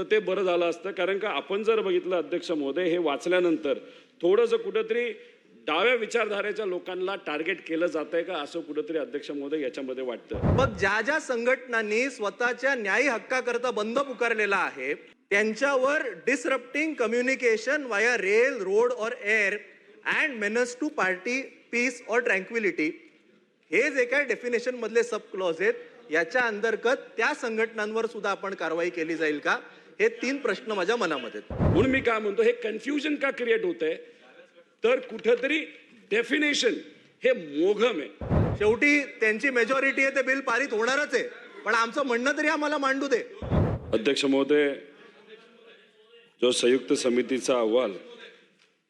तर ते बरं झालं असतं. कारण का आपण जर बघितलं अध्यक्ष महोदय हे वाचल्यानंतर थोडंसं कुठंतरी डाव्या विचारधारेच्या लोकांना टार्गेट केलं जात आहे का असं कुठंतरी अध्यक्ष महोदय याच्यामध्ये वाटतं? मग ज्या ज्या संघटनांनी स्वतःच्या न्यायी हक्काकरता बंद पुकारलेला आहे त्यांच्यावर disrupting communication via rail road और air and menace to party peace और ट्रँक्विलिटी हे जे काय डेफिनेशन मधले सब क्लॉज आहेत याच्या अंतर्गत त्या संघटनांवर सुद्धा आपण कारवाई केली जाईल का? हे तीन प्रश्न माझ्या मनामध्ये आहेत. म्हणून मी काय म्हणतो हे कन्फ्युजन का क्रिएट होत आहे तर कुठंतरी डेफिनेशन हे मोघम आहे. शेवटी त्यांची मेजॉरिटी आहे ते बिल पारित होणारच आहे. पण आमचं म्हणणं तरी आम्हाला मांडू दे. अध्यक्ष महोदय जो संयुक्त समितीचा अहवाल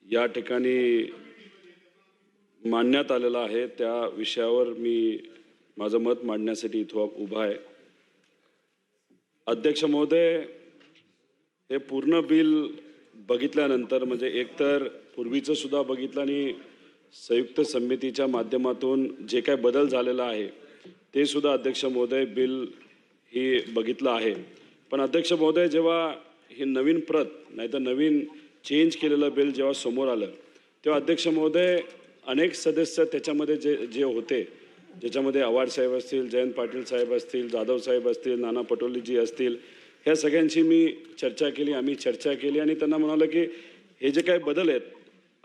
या ठिकाणी मांडण्यात आलेला आहे त्या विषयावर मी माझं मत मांडण्यासाठी इथं उभा आहे. अध्यक्ष महोदय हे पूर्ण बिल बघितल्यानंतर म्हणजे एकतर पूर्वीचं सुद्धा बघितलं आणि संयुक्त समितीच्या माध्यमातून जे काय बदल झालेला आहे ते सुद्धा अध्यक्ष महोदय बिल ही बघितलं आहे. पण अध्यक्ष महोदय जेव्हा ही नवीन प्रत नाहीतर नवीन चेंज केलेलं बिल जेव्हा समोर आलं तेव्हा अध्यक्ष महोदय अनेक सदस्य त्याच्यामध्ये जे जे होते ज्याच्यामध्ये आव्हाड साहेब असतील जयंत पाटील साहेब असतील जाधव साहेब असतील नाना पटोलेजी असतील ह्या सगळ्यांशी मी चर्चा केली आम्ही चर्चा केली आणि त्यांना म्हणालं की हे जे काही बदल आहेत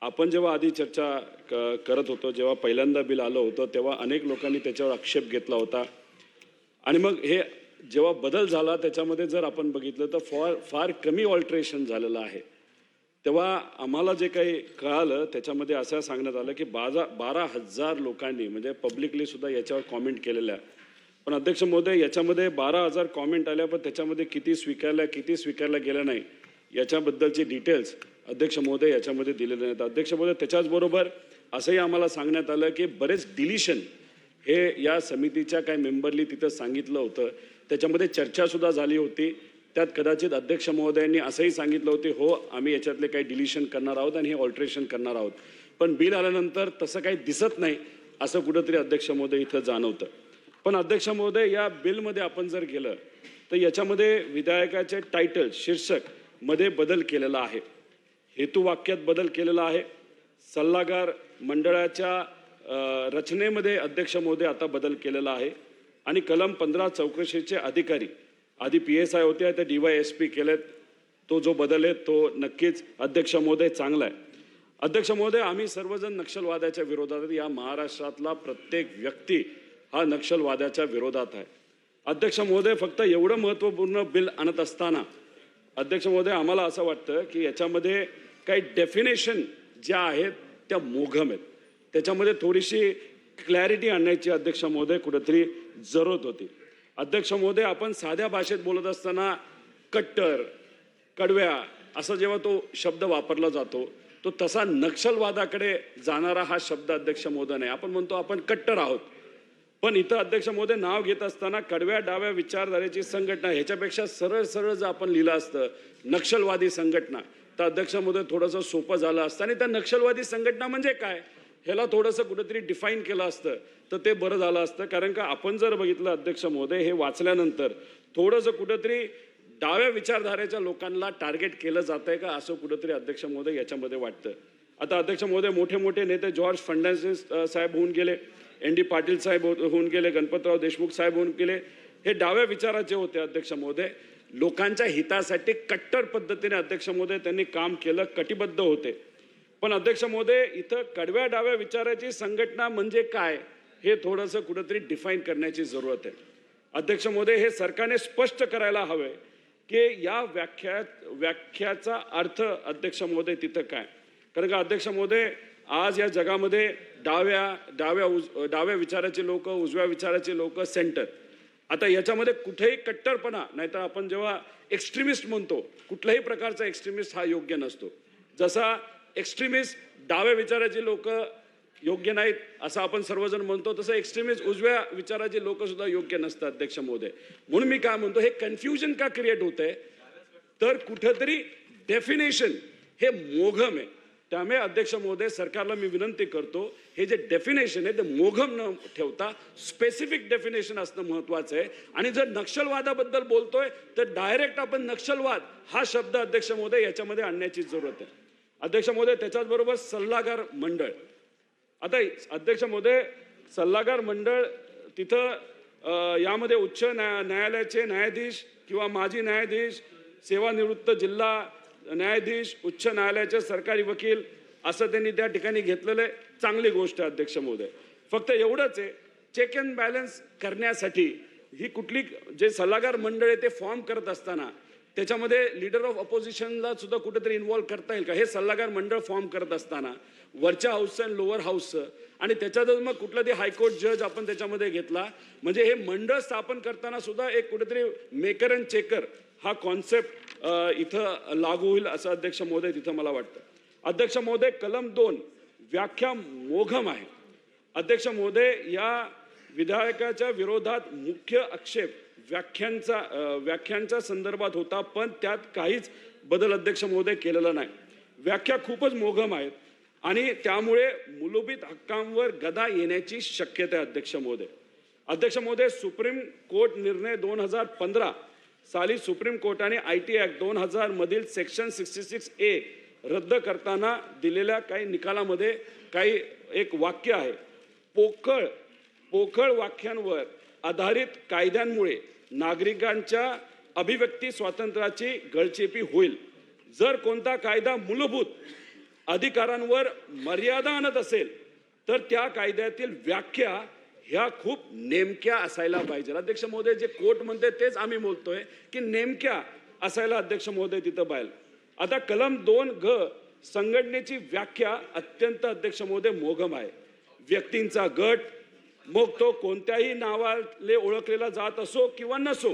आपण जेव्हा आधी चर्चा क करत होतो जेव्हा पहिल्यांदा बिल आलं होतं तेव्हा अनेक लोकांनी त्याच्यावर आक्षेप घेतला होता. आणि मग हे जेव्हा बदल झाला त्याच्यामध्ये जर आपण बघितलं तर फार फार कमी ऑल्ट्रेशन झालेलं आहे. तेव्हा आम्हाला जे काही कळालं त्याच्यामध्ये असं सांगण्यात आलं की बाजा बारा हजार लोकांनी म्हणजे पब्लिकली सुद्धा याच्यावर कॉमेंट केलेल्या पण अध्यक्ष महोदय याच्यामध्ये बारा हजार कॉमेंट आल्या पण त्याच्यामध्ये किती स्वीकारल्या किती स्वीकारल्या गेल्या नाही याच्याबद्दलचे डिटेल्स अध्यक्ष महोदय याच्यामध्ये दिलेले नाहीत. अध्यक्ष महोदय त्याच्याचबरोबर असंही आम्हाला सांगण्यात आलं की बरेच डिलिशन हे या समितीच्या काही मेंबरनी तिथं सांगितलं होतं. त्याच्यामध्ये चर्चासुद्धा झाली होती. त्यात कदाचित अध्यक्ष महोदयांनी असंही सांगितलं होते हो आम्ही याच्यातले काही डिलिशन करणार आहोत आणि हे ऑल्ट्रेशन करणार आहोत. पण बिल आल्यानंतर तसं काही दिसत नाही असं कुठंतरी अध्यक्ष महोदय इथं जाणवतं. पण अध्यक्ष महोदय या बिलमध्ये आपण जर गेलं तर याच्यामध्ये विधायकाचे टायटल शीर्षकमध्ये बदल केलेला आहे. हेतुवाक्यात बदल केलेला आहे. सल्लागार मंडळाच्या रचनेमध्ये अध्यक्ष महोदय आता बदल केलेला आहे. आणि कलम पंधरा चौकशीचे अधिकारी आधी पी एस आय होते ते डी वाय एस पी केलेत. तो जो बदल आहे तो नक्कीच अध्यक्ष महोदय चांगला आहे. अध्यक्ष महोदय आम्ही सर्वजण नक्षलवादाच्या विरोधात या महाराष्ट्रातला प्रत्येक व्यक्ती हा नक्षलवादाच्या विरोधात आहे. अध्यक्ष महोदय फक्त एवढं महत्त्वपूर्ण बिल आणत असताना अध्यक्ष महोदय आम्हाला असं वाटतं की याच्यामध्ये काही डेफिनेशन ज्या आहेत त्या मोघम आहेत. त्याच्यामध्ये थोडीशी क्लॅरिटी आणण्याची अध्यक्ष महोदय कुठेतरी जरूरत होती. अध्यक्ष महोदय आपण साध्या भाषेत बोलत असताना कट्टर कडव्या असा जेव्हा तो शब्द वापरला जातो तो तसा नक्षलवादाकडे जाणारा हा शब्द अध्यक्ष महोदय नाही. आपण म्हणतो आपण कट्टर आहोत. पण इथं अध्यक्ष महोदय नाव घेत असताना कडव्या डाव्या विचारधारेची संघटना ह्याच्यापेक्षा सरळ सरळ जर आपण लिहिलं असतं नक्षलवादी संघटना तर अध्यक्ष महोदय थोडंसं सोपं झालं असतं. आणि त्या नक्षलवादी संघटना म्हणजे काय? ह्याला थोडंसं कुठेतरी डिफाईन केलं असतं तर ते बरं झालं असतं. कारण का आपण जर बघितलं अध्यक्ष महोदय हे वाचल्यानंतर थोडंसं कुठंतरी डाव्या विचारधारेच्या लोकांना टार्गेट केलं जात आहे का असं कुठंतरी अध्यक्ष महोदय याच्यामध्ये वाटतं. आता अध्यक्ष महोदय मोठे मोठे नेते जॉर्ज फर्नांडिस साहेब होऊन गेले. एन डी पाटील साहेब हो- होऊन गेले गणपतराव देशमुख साहेब होऊन गेले हे डाव्या विचाराचे होते अध्यक्ष महोदय. लोकांच्या हितासाठी कट्टर पद्धतीने अध्यक्ष महोदय त्यांनी काम केलं कटिबद्ध होते. पण अध्यक्ष महोदय इथं कडव्या डाव्या विचाराची संघटना म्हणजे काय हे थोडंसं कुठंतरी डिफाईन करण्याची जरूरत आहे. अध्यक्ष महोदय हे सरकारने स्पष्ट करायला हवे की या व्याख्या व्याख्याचा अर्थ अध्यक्ष महोदय तिथं काय? कारण का अध्यक्ष महोदय आज या जगामध्ये डाव्या डाव्या उज डाव्या विचाराचे लोक उजव्या विचाराचे लोक सेंटर आता याच्यामध्ये कुठेही कट्टरपणा नाहीतर आपण जेव्हा एक्स्ट्रीमिस्ट म्हणतो कुठल्याही प्रकारचा एक्स्ट्रीमिस्ट हा योग्य नसतो. जसा एक्स्ट्रीमिस्ट डाव्या विचाराचे लोक योग्य नाहीत असं आपण सर्वजण म्हणतो तसं एक्स्ट्रीमिस्ट उजव्या विचाराचे लोकसुद्धा योग्य नसतात अध्यक्ष महोदय. म्हणून मी काय म्हणतो हे कन्फ्युजन का क्रिएट होतंय? आहे तर कुठंतरी डेफिनेशन हे मोघम आहे. त्यामुळे अध्यक्ष महोदय सरकारला मी विनंती करतो हे जे डेफिनेशन आहे ते मोघम न ठेवता स्पेसिफिक डेफिनेशन असणं महत्त्वाचं आहे. आणि जर नक्षलवादाबद्दल बोलतोय तर डायरेक्ट आपण नक्षलवाद हा शब्द अध्यक्ष महोदय याच्यामध्ये आणण्याची जरूरत आहे. अध्यक्ष महोदय त्याच्याच बरोबर सल्लागार मंडळ. आता अध्यक्ष महोदय सल्लागार मंडळ तिथं यामध्ये उच्च न्या न्यायालयाचे न्यायाधीश किंवा माजी न्यायाधीश सेवानिवृत्त जिल्हा न्यायाधीश उच्च न्यायालयाचे सरकारी वकील असं त्यांनी त्या ठिकाणी घेतलेलं आहे. चांगली गोष्ट आहे अध्यक्ष महोदय. फक्त एवढंच आहे चेक अँड बॅलन्स करण्यासाठी ही कुठली जे सल्लागार मंडळ आहे ते फॉर्म करत असताना त्याच्यामध्ये लीडर ऑफ अपोजिशनला सुद्धा कुठेतरी इन्व्हॉल्व्ह करता येईल का? हे सल्लागार मंडळ फॉर्म करत असताना वरच्या हाऊसचं आणि लोअर हाऊसचं आणि त्याच्यातच मग कुठला ते हायकोर्ट जज आपण त्याच्यामध्ये घेतला. म्हणजे हे मंडळ स्थापन करताना सुद्धा एक कुठेतरी मेकर अँड चेकर हा कॉन्सेप्ट इथं लागू होईल असं अध्यक्ष महोदय तिथं मला वाटतं. अध्यक्ष महोदय कलम दोन व्याख्या मोघम आहे. अध्यक्ष महोदय या विधायकाच्या विरोधात मुख्य आक्षेप व्याख्यांचा व्याख्यांच्या संदर्भात होता पण त्यात काहीच बदल अध्यक्ष महोदय केलेला नाही. व्याख्या खूपच मोघम आहेत आणि त्यामुळे मूलभूत हक्कांवर गदा येण्याची शक्यता आहे अध्यक्ष महोदय. अध्यक्ष महोदय सुप्रीम कोर्ट निर्णय दोन हजार पंधरा साली सुप्रीम कोर्टाने आय टी ॲक्ट दोन हजारमधील सेक्शन सिक्स्टी सिक्स ए रद्द करताना दिलेल्या काही निकालामध्ये काही एक वाक्य आहे. पोकळ पोकळ वाक्यांवर आधारित कायद्यांमुळे नागरिकांच्या अभिव्यक्ती स्वातंत्र्याची गळचेपी होईल. जर कोणता कायदा मूलभूत अधिकारांवर मर्यादा आणत असेल तर त्या कायद्यातील व्याख्या ह्या खूप नेमक्या असायला पाहिजे. अध्यक्ष महोदय जे कोर्ट म्हणते तेच आम्ही बोलतोय की नेमक्या असायला अध्यक्ष महोदय तिथं पाहिजे आता कलम दोन घ संघटनेची व्याख्या अत्यंत अध्यक्ष महोदय मोघम आहे. व्यक्तींचा गट मग तो कोणत्याही नावाले ओळखलेला जात असो किंवा नसो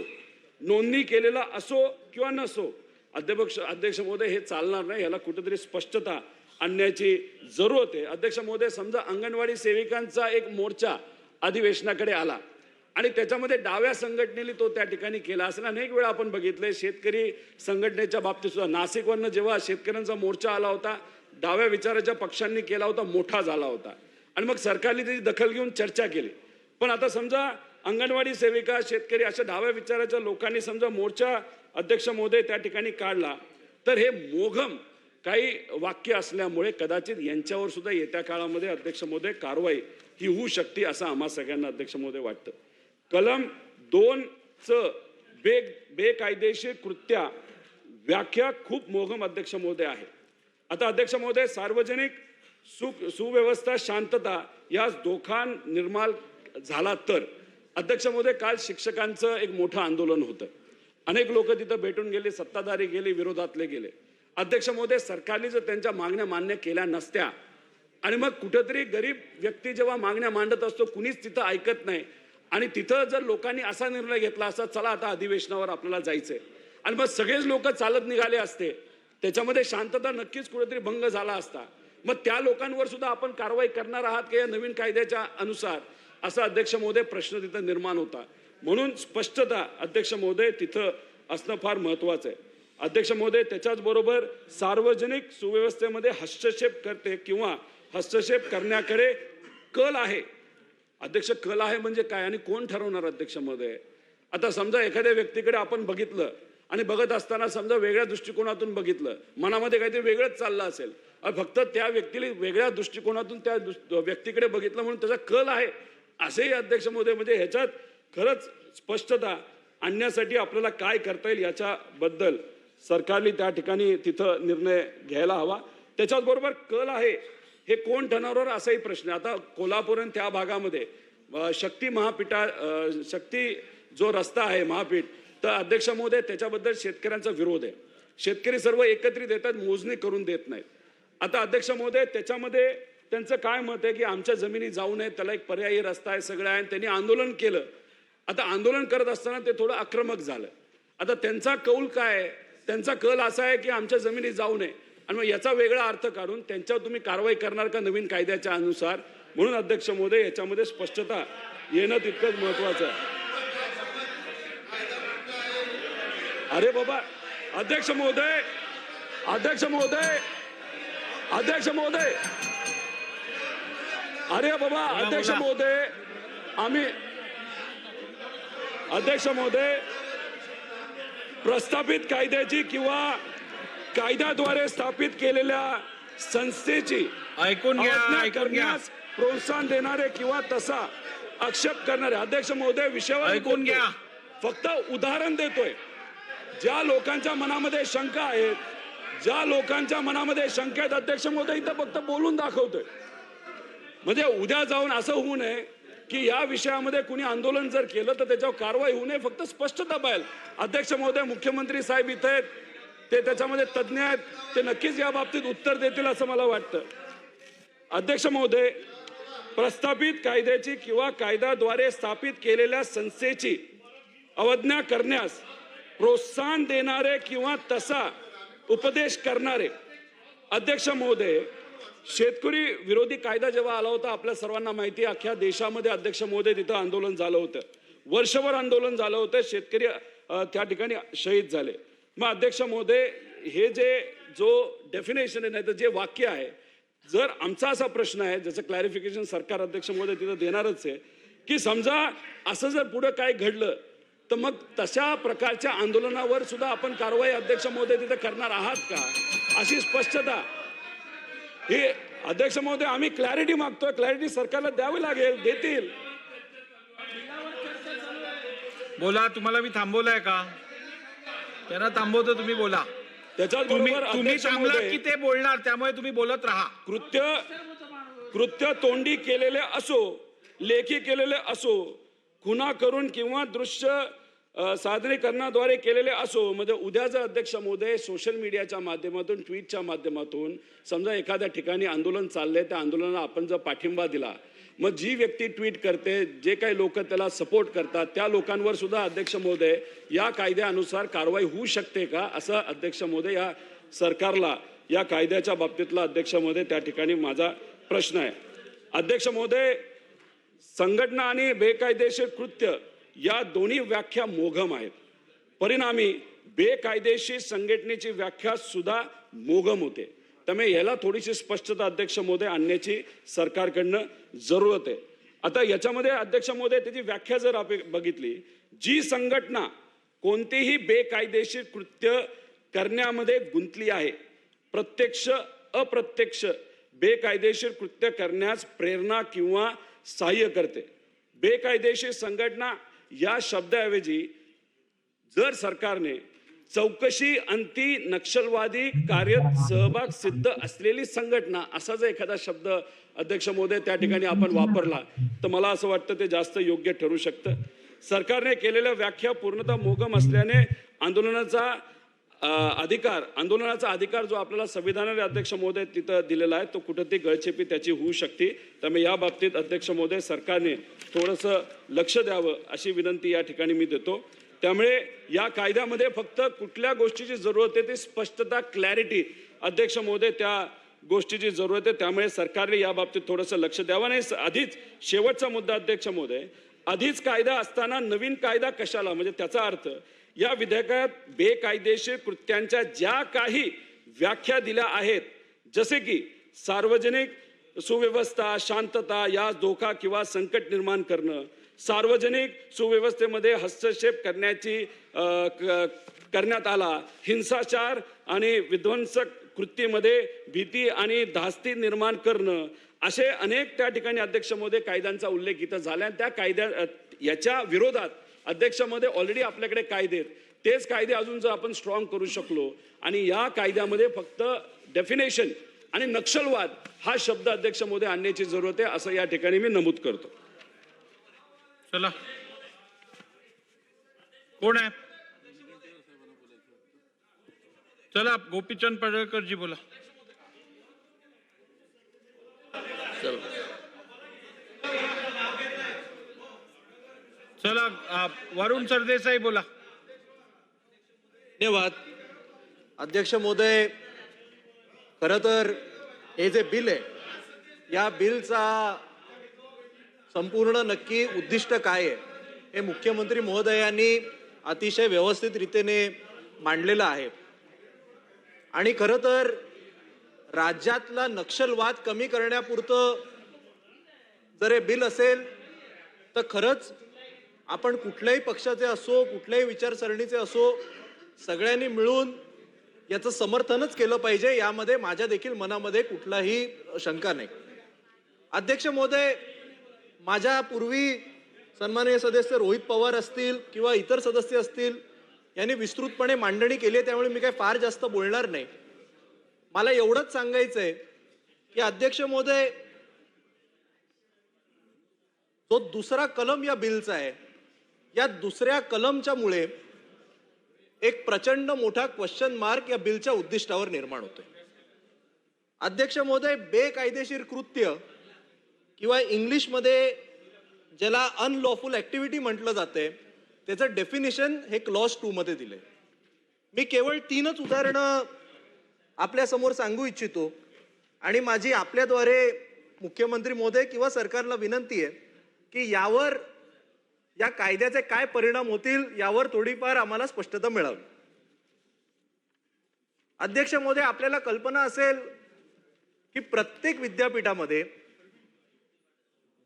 नोंदणी केलेला असो किंवा नसो अध्यक्ष अध्यक्ष महोदय हे चालणार नाही याला कुठेतरी स्पष्टता आणण्याची जरूरत आहे. अध्यक्ष महोदय समजा अंगणवाडी सेविकांचा एक मोर्चा अधिवेशनाकडे आला. आणि त्याच्यामध्ये डाव्या संघटनेने तो त्या ठिकाणी केला असं अनेक वेळा आपण बघितले शेतकरी संघटनेच्या बाबतीत सुद्धा नाशिकवरनं जेव्हा शेतकऱ्यांचा मोर्चा आला होता डाव्या विचाराच्या पक्षांनी केला होता मोठा झाला होता. आणि मग सरकारने त्याची दखल घेऊन चर्चा केली. पण आता समजा अंगणवाडी सेविका शेतकरी अशा डाव्या विचाराच्या लोकांनी समजा मोर्चा अध्यक्ष महोदय त्या ठिकाणी काढला तर हे मोघम काही वाक्य असल्यामुळे कदाचित यांच्यावर सुद्धा येत्या काळामध्ये अध्यक्ष महोदय कारवाई ही होऊ शकते असं आम्हा सगळ्यांना अध्यक्ष महोदय वाटतं. कलम दोन च बे बेकायदेशीर कृत्या व्याख्या खूप मोघम अध्यक्ष महोदय आहे. आता अध्यक्ष महोदय सार्वजनिक सु सुव्यवस्था शांतता यास धोका निर्माण झाला तर अध्यक्ष महोदय काल शिक्षकांचं एक मोठं आंदोलन होतं. अनेक लोक तिथं भेटून गेले सत्ताधारी गेले विरोधातले गेले. अध्यक्ष महोदय सरकारने जर त्यांच्या मागण्या मान्य केल्या नसत्या आणि मग कुठंतरी गरीब व्यक्ती जेव्हा मागण्या मांडत असतो कुणीच तिथं ऐकत नाही. आणि तिथं जर लोकांनी असा निर्णय घेतला असता चला आता अधिवेशनावर आपल्याला जायचंय. आणि मग सगळेच लोक चालत निघाले असते. त्याच्यामध्ये शांतता नक्कीच कुठेतरी भंग झाला असता. मग त्या लोकांवर सुद्धा आपण कारवाई करणार आहात की या नवीन कायद्याच्या अनुसार? असा अध्यक्ष महोदय प्रश्न तिथं निर्माण होता. म्हणून स्पष्टता अध्यक्ष महोदय तिथं असणं फार महत्वाचं आहे. अध्यक्ष महोदय त्याच्याचबरोबर सार्वजनिक सुव्यवस्थेमध्ये हस्तक्षेप करते किंवा हस्तक्षेप करण्याकडे कल आहे. अध्यक्ष कल आहे म्हणजे काय? आणि कोण ठरवणार अध्यक्ष महोदय आता समजा एखाद्या व्यक्तीकडे आपण बघितलं आणि बघत असताना समजा वेगळ्या दृष्टिकोनातून बघितलं मनामध्ये काहीतरी वेगळंच चाललं असेल. फक्त त्या व्यक्तीला वेगळ्या दृष्टिकोनातून त्या दुस- व्यक्तीकडे बघितलं म्हणून त्याचा कल आहे. असेही अध्यक्ष महोदय म्हणजे ह्याच्यात खरंच स्पष्टता आणण्यासाठी आपल्याला काय करता येईल याच्याबद्दल सरकारने त्या ठिकाणी तिथं निर्णय घ्यायला हवा. त्याच्याच बरोबर कल आहे. हे कोण ठरवणार असाही प्रश्न आता कोल्हापूर आणि त्या भागामध्ये शक्ती महापीठा शक्ती जो रस्ता आहे महापीठ तर अध्यक्ष महोदय त्याच्याबद्दल शेतकऱ्यांचा विरोध आहे. शेतकरी सर्व एकत्रित येतात मोजणी करून देत नाहीत. आता अध्यक्ष महोदय त्याच्यामध्ये त्यांचं काय मत आहे की आमच्या जमिनी जाऊ नये त्याला एक पर्यायी रस्ता आहे सगळं आहे आणि त्यांनी आंदोलन केलं. आता आंदोलन करत असताना ते थोडं आक्रमक झालं. आता त्यांचा कौल काय त्यांचा कल असा आहे की आमच्या जमिनी जाऊ नये. आणि मग याचा वेगळा अर्थ काढून त्यांच्यावर तुम्ही कारवाई करणार का नवीन कायद्याच्या अनुसार? म्हणून अध्यक्ष महोदय याच्यामध्ये स्पष्टता येणं तितकंच महत्वाचं आहे. अरे बाबा अध्यक्ष महोदय अध्यक्ष महोदय अध्यक्ष महोदय. अरे बाबा अध्यक्ष. महोदय आम्ही अध्यक्ष महोदय प्रस्थापित कायद्याची किंवा कायद्याद्वारे स्थापित केलेल्या संस्थेची ऐकून घ्या ऐकून प्रोत्साहन देणारे किंवा तसा आक्षेप करणारे अध्यक्ष महोदय विषयावर ऐकून. घ्या. फक्त उदाहरण देतोय. ज्या लोकांच्या मनामध्ये शंका आहेत ज्या लोकांच्या मनामध्ये शंका आहेत अध्यक्ष महोदय इथं फक्त बोलून दाखवतोय. म्हणजे उद्या जाऊन असं होऊ नये की या विषयामध्ये कुणी आंदोलन जर केलं तर त्याच्यावर कारवाई होऊ नये फक्त स्पष्टता पाहिजे. अध्यक्ष महोदय मुख्यमंत्री साहेब इथं आहेत. ते त्याच्यामध्ये तज्ज्ञ आहेत. ते नक्कीच या बाबतीत उत्तर देतील असं मला वाटतं. अध्यक्ष महोदय प्रस्थापित कायद्याची किंवा कायद्याद्वारे स्थापित केलेल्या संस्थेची अवज्ञा करण्यास प्रोत्साहन देणारे किंवा तसा उपदेश करणारे अध्यक्ष महोदय शेतकरी विरोधी कायदा जेव्हा आला होता आपल्या सर्वांना माहिती अख्ख्या देशामध्ये अध्यक्ष महोदय तिथं आंदोलन झालं होतं. वर्षभर आंदोलन झालं होतं. शेतकरी त्या ठिकाणी शहीद झाले. मग अध्यक्ष महोदय हे जे जो डेफिनेशन आहे नाही तर जे वाक्य आहे जर आमचा असा प्रश्न आहे ज्याचं क्लॅरिफिकेशन सरकार अध्यक्ष महोदय तिथं देणारच आहे की समजा असं जर पुढं काय घडलं तर मग तशा प्रकारच्या आंदोलनावर सुद्धा आपण कारवाई अध्यक्ष महोदय तिथे करणार आहात का? अशी स्पष्टता. हे अध्यक्ष महोदय आम्ही क्लॅरिटी मागतोय क्लॅरिटी सरकारला द्यावी लागेल देतील. बोला तुम्हाला मी थांबवलंय का? त्यांना थांबवतो तुम्ही बोला. त्याच्याच तुम्ही बरोबर तुम्ही अध्यक्ष थांबलात महोदय की ते बोलणार त्यामुळे तुम्ही बोलत राहा. कृत्य कृत्य तोंडी केलेले असो लेखी केलेले असो खुना करून किंवा दृश्य अ, सादरीकरणाद्वारे केलेले असो म्हणजे उद्या जर अध्यक्ष महोदय सोशल मीडियाच्या माध्यमातून ट्विटच्या माध्यमातून समजा एखाद्या ठिकाणी आंदोलन चाललंय त्या आंदोलनाला आपण जर पाठिंबा दिला मग जी व्यक्ती ट्विट करते जे काही लोक त्याला सपोर्ट करतात त्या लोकांवर सुद्धा अध्यक्ष महोदय या कायद्यानुसार कारवाई होऊ शकते का? असं अध्यक्ष महोदय या सरकारला या कायद्याच्या बाबतीतला अध्यक्ष महोदय त्या ठिकाणी माझा प्रश्न आहे. अध्यक्ष महोदय संघटना आणि बेकायदेशीर कृत्य या दोन्ही व्याख्या मोघम आहेत. परिणामी बेकायदेशीर संघटनेची व्याख्या सुद्धा मोघम होते. त्यामुळे ह्याला थोडीशी स्पष्टता अध्यक्ष मोदय आणण्याची सरकारकडनं जरूरत आहे. आता याच्यामध्ये अध्यक्ष मोदय त्याची व्याख्या जर आपण बघितली जी संघटना कोणतेही बेकायदेशीर कृत्य करण्यामध्ये गुंतली आहे प्रत्यक्ष अप्रत्यक्ष बेकायदेशीर कृत्य करण्यास प्रेरणा किंवा सहाय्य करते. बेकायदेशीर संघटना या शब्दाऐवजी जर सरकारने चौकशी अंती नक्षलवादी कार्यात सहभाग सिद्ध असलेली संघटना असा जर एखादा शब्द अध्यक्ष महोदय त्या ठिकाणी आपण वापरला तर मला असं वाटतं ते जास्त योग्य ठरू शकतं. सरकारने केलेल्या व्याख्या पूर्णतः मोगम असल्याने आंदोलनाचा अधिकार आंदोलनाचा अधिकार जो आपल्याला संविधानाने अध्यक्ष महोदय तिथं दिलेला आहे तो कुठंतरी गळचेपी त्याची होऊ शकते. त्यामुळे या बाबतीत अध्यक्ष महोदय सरकारने थोडंसं लक्ष द्यावं अशी विनंती या ठिकाणी मी देतो. त्यामुळे या कायद्यामध्ये फक्त कुठल्या गोष्टीची जरूरत आहे ती स्पष्टता क्लॅरिटी अध्यक्ष महोदय त्या गोष्टीची जरूरत आहे. त्यामुळे सरकारने या बाबतीत थोडंसं लक्ष द्यावं नाही आधीच शेवटचा मुद्दा अध्यक्ष महोदय. आधीच कायदा असताना नवीन कायदा कशाला? म्हणजे त्याचा अर्थ या विधेयकात बेकायदेशीर कृत्यांच्या ज्या काही व्याख्या दिल्या आहेत जसे की सार्वजनिक सुव्यवस्था शांतता यास धोका किंवा संकट निर्माण करणं सार्वजनिक सुव्यवस्थेमध्ये हस्तक्षेप करण्याची क- करण्यात आला. हिंसाचार आणि विध्वंसक कृतीमध्ये भीती आणि धास्ती निर्माण करणं असे अनेक त्या ठिकाणी अध्यक्ष महोदय कायद्यांचा उल्लेख इथं झाला आणि त्या कायद्या याच्या विरोधात अध्यक्षामध्ये ऑलरेडी आपल्याकडे कायदे आहेत. तेच कायदे अजून जर आपण स्ट्रॉंग करू शकलो आणि या कायद्यामध्ये फक्त डेफिनेशन आणि नक्षलवाद हा शब्द अध्यक्ष महोदय आणण्याची जरूरत आहे असं या ठिकाणी मी नमूद करतो. चला. कोण आहे? चला गोपीचंद पडळकर जी बोला. चला वरुण सरदेसाई बोला. धन्यवाद. अध्यक्ष महोदय खरं तर हे जे बिल आहे या बिलचा संपूर्ण नक्की उद्दिष्ट काय आहे हे मुख्यमंत्री महोदयांनी अतिशय व्यवस्थित रीतीने मांडलेलं आहे. आणि खरं तर राज्यातला नक्षलवाद कमी करण्यापुरतं जर हे बिल असेल तर खरंच आपण कुठल्याही पक्षाचे असो कुठल्याही विचारसरणीचे असो सगळ्यांनी मिळून याचं समर्थनच केलं पाहिजे यामध्ये माझ्या देखील मनामध्ये कुठलाही शंका नाही. अध्यक्ष महोदय माझ्या पूर्वी सन्माननीय सदस्य रोहित पवार असतील किंवा इतर सदस्य असतील यांनी विस्तृतपणे मांडणी केली आहे त्यामुळे मी काही फार जास्त बोलणार नाही. मला एवढंच सांगायचं आहे की अध्यक्ष महोदय जो दुसरा कलम या बिलचा आहे या दुसऱ्या कलमच्यामुळे एक प्रचंड मोठा क्वेश्चन मार्क या बिलच्या उद्दिष्टावर निर्माण होतोय. अध्यक्ष महोदय बेकायदेशीर कृत्य किंवा इंग्लिशमध्ये ज्याला अनलॉफुल ॲक्टिव्हिटी म्हटलं जाते त्याचं डेफिनेशन हे क्लॉज टूमध्ये दिलं आहे मी केवळ तीनच उदाहरणं आपल्यासमोर सांगू इच्छितो आणि माझी आपल्याद्वारे मुख्यमंत्री महोदय किंवा सरकारला विनंती आहे की यावर या कायद्याचे काय परिणाम होतील यावर थोडीफार आम्हाला स्पष्टता मिळावी. अध्यक्ष महोदय आपल्याला कल्पना असेल की प्रत्येक विद्यापीठामध्ये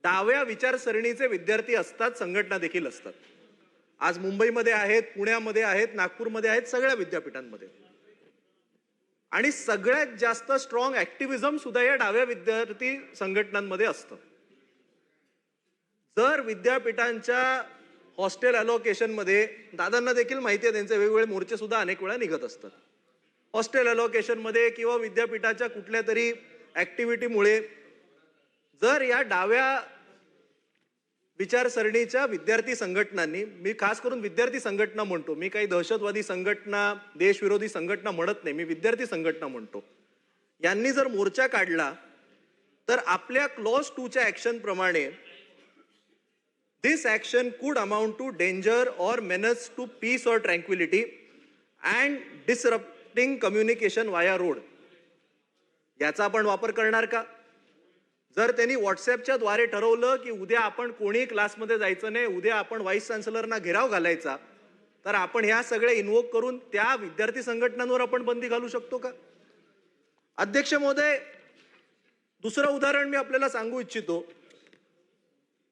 डाव्या विचारसरणीचे विद्यार्थी असतात संघटना देखील असतात. आज मुंबईमध्ये आहेत पुण्यामध्ये आहेत नागपूरमध्ये आहेत सगळ्या विद्यापीठांमध्ये. आणि सगळ्यात जास्त स्ट्रॉंग ऍक्टिव्हिझम सुद्धा या डाव्या विद्यार्थी संघटनांमध्ये असतं. जर विद्यापीठांच्या हॉस्टेल अलोकेशनमध्ये दादांना देखील माहिती आहे त्यांचे वेगवेगळे मोर्चे सुद्धा अनेक वेळा निघत असतात. हॉस्टेल अलोकेशनमध्ये किंवा विद्यापीठाच्या कुठल्या तरी ऍक्टिव्हिटीमुळे जर या डाव्या विचारसरणीच्या विद्यार्थी संघटनांनी मी खास करून विद्यार्थी संघटना म्हणतो मी काही दहशतवादी संघटना देशविरोधी संघटना म्हणत नाही मी विद्यार्थी संघटना म्हणतो. यांनी जर मोर्चा काढला तर आपल्या क्लॉज टूच्या ॲक्शन प्रमाणे this action could amount to danger or menace to peace or tranquility and disrupting communication via road याचा आपण वापर करणार का? जर त्यांनी व्हॉट्सअपच्या द्वारे ठरवलं की उद्या आपण कोणी क्लासमध्ये जायचं नाही उद्या आपण व्हाईस चान्सलरना घेराव घालायचा तर आपण ह्या सगळे इन्वोक करून त्या विद्यार्थी संघटनांवर आपण बंदी घालू शकतो का? अध्यक्ष महोदय दुसरं उदाहरण मी आपल्याला सांगू इच्छितो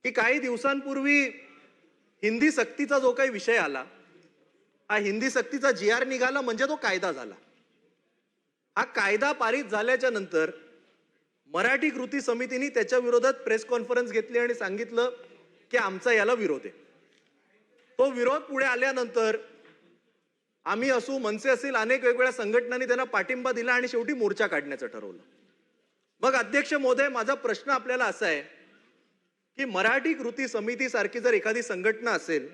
की काही दिवसांपूर्वी हिंदी सक्तीचा जो काही विषय आला हा हिंदी सक्तीचा जी आर निघाला म्हणजे तो कायदा झाला. हा कायदा पारित झाल्याच्यानंतर मराठी कृती समितीने त्याच्या विरोधात प्रेस कॉन्फरन्स घेतली आणि सांगितलं की आमचा याला विरोध आहे. तो विरोध पुढे आल्यानंतर आम्ही असू मनसे असेल अनेक वेगवेगळ्या संघटनांनी त्यांना पाठिंबा दिला आणि शेवटी मोर्चा काढण्याचं ठरवलं. मग अध्यक्ष मोदय माझा प्रश्न आपल्याला असा आहे की मराठी कृती समिती सारखी जर एखादी संघटना असेल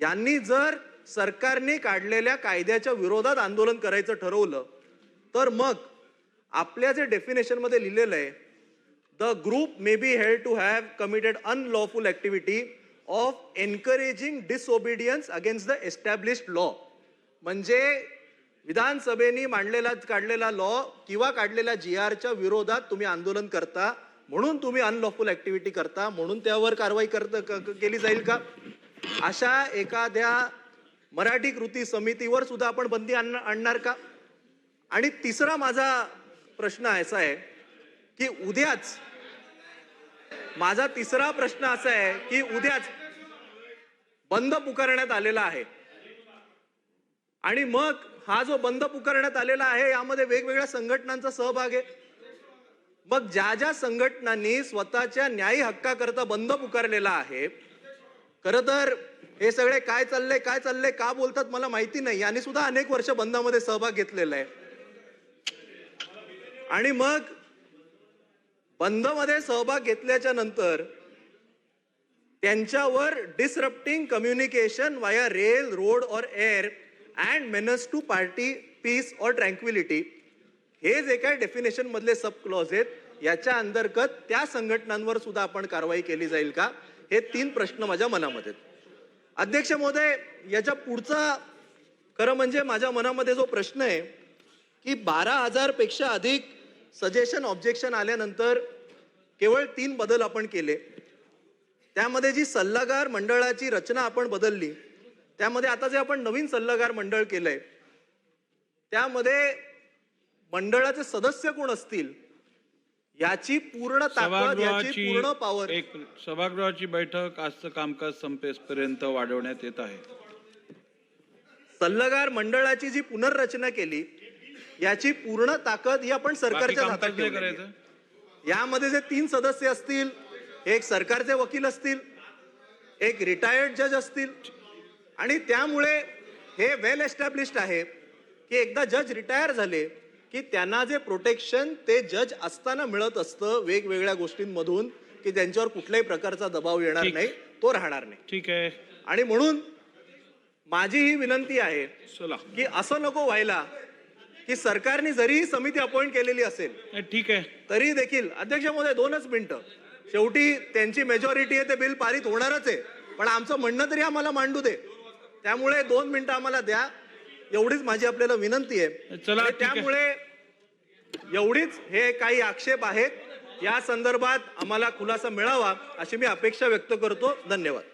यांनी जर सरकारने काढलेल्या कायद्याच्या विरोधात आंदोलन करायचं ठरवलं तर मग आपल्या जे डेफिनेशनमध्ये लिहिलेलं आहे the group may be held to have committed unlawful activity of encouraging disobedience against the established law म्हणजे विधानसभेने मांडलेला काढलेला लॉ किंवा काढलेल्या जी आरच्या विरोधात तुम्ही आंदोलन करता म्हणून तुम्ही अनलॉफुल ॲक्टिव्हिटी करता म्हणून त्यावर कारवाई करत क- केली जाईल का? अशा एखाद्या मराठी कृती समितीवर सुद्धा आपण बंदी आण- आणणार का? आणि तिसरा माझा प्रश्न असा आहे की उद्याच माझा तिसरा प्रश्न असा आहे की उद्याच बंद पुकारण्यात आलेला आहे. आणि मग हा जो बंद पुकारण्यात आलेला आहे यामध्ये वेगवेगळ्या संघटनांचा सहभाग आहे. मग ज्या ज्या संघटनांनी स्वतःच्या न्यायी हक्काकरता बंद पुकारलेला आहे खर तर हे सगळे काय चाललंय काय चाललंय का बोलतात मला माहिती नाही. यांनी सुद्धा अनेक वर्ष बंदामध्ये सहभाग घेतलेला आहे. आणि मग बंदमध्ये सहभाग घेतल्याच्या नंतर त्यांच्यावर disrupting communication via rail road और air and menace to party peace और ट्रँक्विलिटी हे जे काय डेफिनेशन मधले सब क्लॉज आहेत याच्या अंतर्गत त्या संघटनांवर सुद्धा आपण कारवाई केली जाईल का हे तीन प्रश्न माझ्या मनामध्ये आहेत. अध्यक्ष महोदय याच्या पुढचा खरं म्हणजे माझ्या मनामध्ये जो प्रश्न आहे की बारा हजारपेक्षा अधिक सजेशन ऑब्जेक्शन आल्यानंतर केवळ तीन बदल आपण केले. त्यामध्ये जी सल्लागार मंडळाची रचना आपण बदलली त्यामध्ये आता जे आपण नवीन सल्लागार मंडळ केलंय त्यामध्ये मंडळाचे सदस्य कोण असतील याची पूर्ण ताकद याची पूर्ण पॉवर एक सभागृहाची बैठक आजचं कामकाज संपेपर्यंत वाढवण्यात येत आहे. सल्लागार मंडळाची जी पुनर्रचना केली याची पूर्ण ताकद ही आपण सरकारच्या हातात यामध्ये जे तीन सदस्य असतील एक सरकारचे वकील असतील एक रिटायर्ड जज असतील. आणि त्यामुळे हे वेल एस्टॅब्लिश्ड आहे की एकदा जज रिटायर झाले की त्यांना जे प्रोटेक्शन ते जज असताना मिळत असतं वेगवेगळ्या गोष्टींमधून की त्यांच्यावर कुठल्याही प्रकारचा दबाव येणार. नाही तो राहणार नाही. ठीक आहे. आणि म्हणून माझी ही विनंती आहे की असं नको व्हायला की सरकारने जरी ही समिती अपॉइंट केलेली असेल ठीक आहे. तरी देखील अध्यक्ष महोदय दोनच मिनिटं. शेवटी त्यांची मेजॉरिटी आहे ते बिल पारित होणारच आहे. पण आमचं म्हणणं तरी आम्हाला मांडू दे. त्यामुळे दोन मिनिटं आम्हाला द्या. एवढीच माझी आपल्याला विनंती आहे. चला. त्यामुळे एवढीच हे काही आक्षेप आहेत. या संदर्भात आम्हाला खुलासा मिळावा अशी मी अपेक्षा व्यक्त करतो. धन्यवाद.